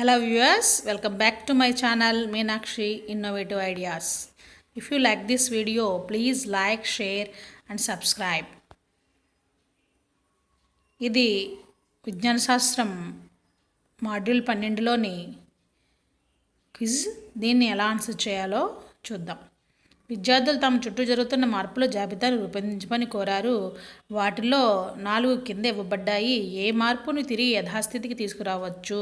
Hello viewers welcome back to my channel Meenakshi innovative ideas if you like this video please like share and subscribe ఇది విజ్ఞాన శాస్త్రం module పన్నెండులోని quiz. దీన్ని ఎలా answer చేయాలో చూద్దాం. విద్యార్థులు తమ చుట్టూ జరుగుతున్న మార్పుల జాబితాను రూపొందించమని కోరారు. వాటిలో నాలుగు కింద ఇవ్వబడ్డాయి. ఏ మార్పును తిరిగి యథాస్థితికి తీసుకురావచ్చు?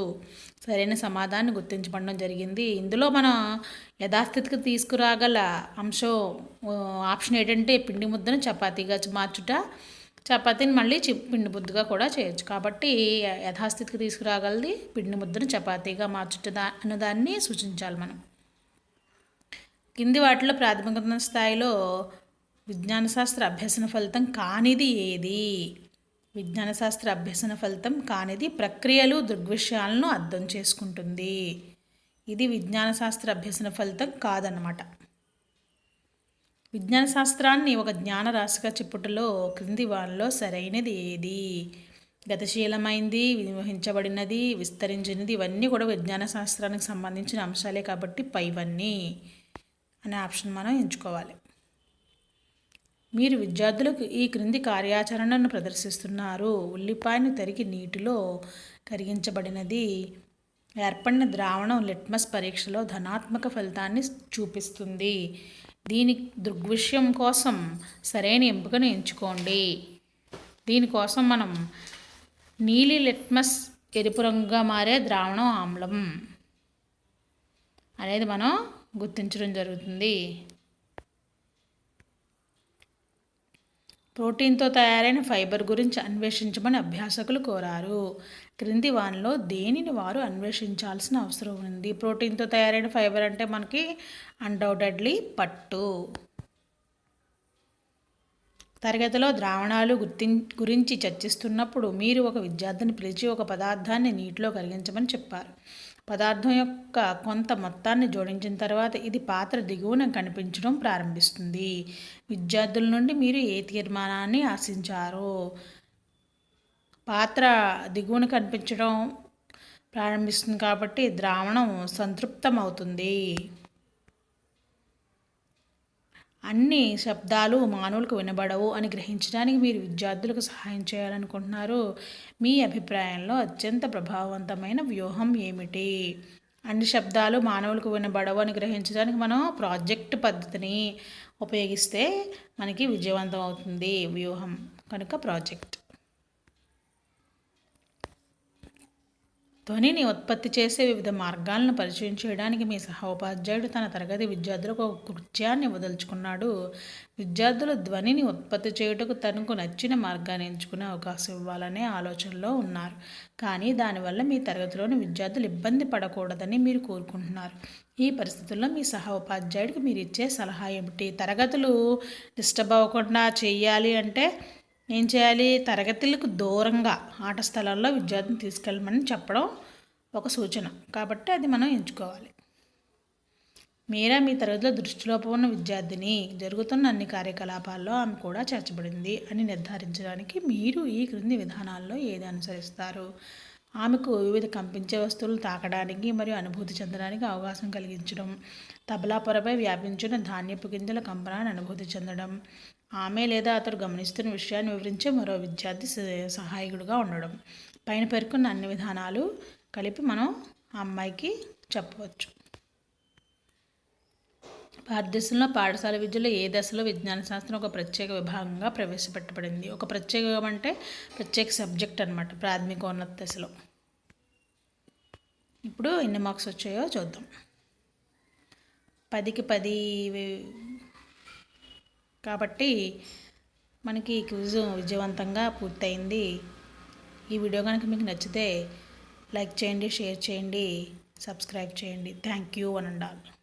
సరైన సమాధానాన్ని గుర్తించబడడం జరిగింది. ఇందులో మనం యథాస్థితికి తీసుకురాగల అంశం ఆప్షన్ ఏంటంటే పిండి ముద్దను చపాతీగా మార్చుట. చపాతీని మళ్ళీ చి పిండి ముద్దగా కూడా చేయొచ్చు. కాబట్టి యథాస్థితికి తీసుకురాగలది పిండి ముద్దను చపాతీగా మార్చుట దా అన్నదాన్ని సూచించాలి మనం. కింది వాటిలో ప్రాథమిక స్థాయిలో విజ్ఞాన శాస్త్ర అభ్యసన ఫలితం కానిది ఏది? విజ్ఞాన శాస్త్ర అభ్యసన ఫలితం కానిది ప్రక్రియలు దృగ్విషయాలను అర్థం చేసుకుంటుంది. ఇది విజ్ఞాన శాస్త్ర అభ్యసన ఫలితం కాదన్నమాట. విజ్ఞాన శాస్త్రాన్ని ఒక జ్ఞాన రాశిగా చెప్పుటలో క్రింది వాళ్ళలో సరైనది ఏది? గతిశీలమైంది నిర్వహించబడినది విస్తరించినది ఇవన్నీ కూడా విజ్ఞాన శాస్త్రానికి సంబంధించిన అంశాలే కాబట్టి పైవన్నీ. అనే ఆప్షన్ మనం ఎంచుకోవాలి. మీరు విద్యార్థులకు ఈ క్రింది కార్యాచరణను ప్రదర్శిస్తున్నారు. ఉల్లిపాయను తరిగి నీటిలో కరిగించబడినది ఏర్పడిన ద్రావణం లిట్మస్ పరీక్షలో ధనాత్మక ఫలితాన్ని చూపిస్తుంది. దీని దృగ్విషయం కోసం సరైన ఎంపికను ఎంచుకోండి. దీనికోసం మనం నీలి లిట్మస్ ఎరుపు రంగుగా మారే ద్రావణం ఆమ్లం. అనేది మనం గుర్తించడం జరుగుతుంది. ప్రోటీన్తో తయారైన ఫైబర్ గురించి అన్వేషించమని అభ్యాసకులు కోరారు. క్రింది వానలో దేనిని వారు అన్వేషించాల్సిన అవసరం ఉంది? ప్రోటీన్తో తయారైన ఫైబర్ అంటే మనకి అన్డౌటెడ్లీ పట్టు. తరగతిలో ద్రావణాలు గుర్తి గురించి చర్చిస్తున్నప్పుడు మీరు ఒక విద్యార్థిని పిలిచి ఒక పదార్థాన్ని నీటిలో కరిగించమని చెప్పారు. పదార్థం యొక్క కొంత మొత్తాన్ని జోడించిన తర్వాత ఇది పాత్ర దిగువన కనిపించడం ప్రారంభిస్తుంది. విద్యార్థుల నుండి మీరు ఏ తీర్మానాన్ని ఆశించారు పాత్ర దిగువన కనిపించడం ప్రారంభిస్తుంది కాబట్టి ద్రావణం సంతృప్తమవుతుంది. అన్ని శబ్దాలు మానవులకు వినబడవు అని గ్రహించడానికి మీరు విద్యార్థులకు సహాయం చేయాలనుకుంటున్నారు. మీ అభిప్రాయంలో అత్యంత ప్రభావవంతమైన వ్యూహం ఏమిటి? అన్ని శబ్దాలు మానవులకు వినబడవు అని గ్రహించడానికి మనం ప్రాజెక్ట్ పద్ధతిని ఉపయోగిస్తే మనకి విజయవంతం అవుతుంది వ్యూహం. కనుక ప్రాజెక్ట్. ధ్వనిని ఉత్పత్తి చేసే వివిధ మార్గాలను పరిచయం చేయడానికి మీ సహోపాధ్యాయుడు తన తరగతి విద్యార్థులకు ఒక కృత్యాన్ని వదులుచుకున్నాడు. విద్యార్థులు ధ్వనిని ఉత్పత్తి చేయుటకు తనకు నచ్చిన మార్గాన్ని ఎంచుకునే అవకాశం ఇవ్వాలనే ఆలోచనలో ఉన్నారు. కానీ దానివల్ల మీ తరగతిలోని విద్యార్థులు ఇబ్బంది పడకూడదని మీరు కోరుకుంటున్నారు. ఈ పరిస్థితుల్లో మీ సహ ఉపాధ్యాయుడికి మీరు ఇచ్చే సలహా ఏమిటి? తరగతులు డిస్టర్బ్ అవ్వకుండా చేయాలి అంటే ఏం చేయాలి? తరగతులకు దూరంగా ఆట స్థలాల్లో విద్యార్థిని తీసుకెళ్ళమని చెప్పడం ఒక సూచన. కాబట్టి అది మనం ఎంచుకోవాలి. మీరా మీ తరగతిలో దృష్టిలోపం ఉన్న విద్యార్థిని జరుగుతున్న అన్ని కార్యకలాపాల్లో ఆమె కూడా చేర్చబడింది అని నిర్ధారించడానికి మీరు ఈ క్రింది విధానాల్లో ఏది అనుసరిస్తారు? ఆమెకు వివిధ కంపించే వస్తువులు తాకడానికి మరియు అనుభూతి చెందడానికి అవకాశం కలిగించడం తబలా పొరపై వ్యాపించిన ధాన్యపు గింజల కంపనాన్ని అనుభూతి చెందడం ఆమె లేదా అతడు గమనిస్తున్న విషయాన్ని వివరించే మరో విద్యార్థి సహాయకుడుగా ఉండడం. పైన పేర్కొన్న అన్ని విధానాలు కలిపి మనం ఆ అమ్మాయికి చెప్పవచ్చు. భారతదేశంలో పాఠశాల విద్యలో ఏ దశలో విజ్ఞాన శాస్త్రం ఒక ప్రత్యేక విభాగంగా ప్రవేశపెట్టబడింది? ఒక ప్రత్యేకం అంటే ప్రత్యేక సబ్జెక్ట్ అనమాట ప్రాథమికోన్నత దశలో. ఇప్పుడు ఎన్ని మార్క్స్ వచ్చాయో చూద్దాం. పదికి పది కాబట్టి మనకి క్విజ్ విజయవంతంగా పూర్తయింది. ఈ వీడియో కనుక మీకు నచ్చితే లైక్ చేయండి షేర్ చేయండి సబ్స్క్రైబ్ చేయండి. థ్యాంక్ యూ అని ఉండాలి